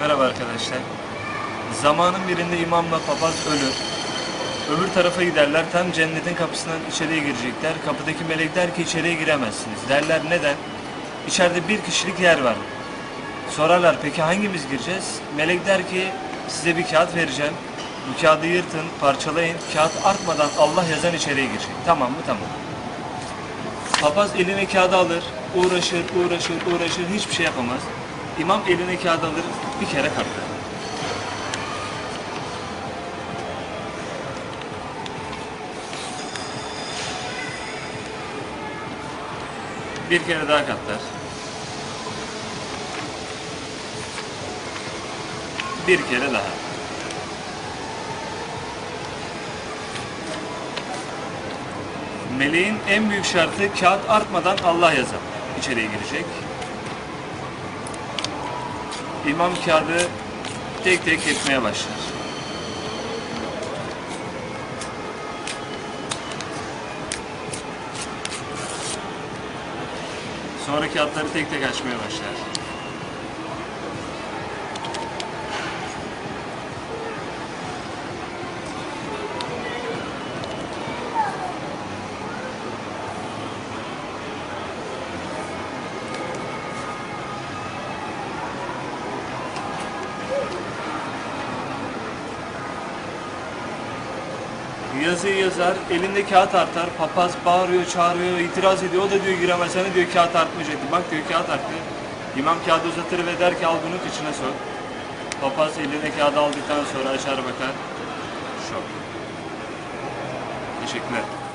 Merhaba arkadaşlar. Zamanın birinde imamla papaz ölür. Öbür tarafa giderler. Tam cennetin kapısından içeriye girecekler. Kapıdaki melek der ki içeriye giremezsiniz. Derler neden? İçeride bir kişilik yer var. Sorarlar peki hangimiz gireceğiz? Melek der ki size bir kağıt vereceğim. Bu kağıdı yırtın, parçalayın. Kağıt artmadan Allah yazan içeriye girecek. Tamam mı? Tamam. Papaz eline kağıdı alır, uğraşır, uğraşır, uğraşır, hiçbir şey yapamaz. İmam eline kağıdı alır, bir kere katlar. Bir kere daha katlar. Bir kere daha. Meleğin en büyük şartı kağıt artmadan Allah yazar. İçeriye girecek. İmam kağıdı tek tek etmeye başlar. Sonra kağıtları tek tek açmaya başlar. Yazıyı yazar, elinde kağıt artar, papaz bağırıyor, çağırıyor, itiraz ediyor. O da diyor giremezsene diyor kağıt artmayacaktı. Bak diyor kağıt arttı. İmam kağıdı uzatır ve der ki al bunu kıçına sok. Papaz eline kağıdı aldıktan sonra açar bakar. Şok. Teşekkürler.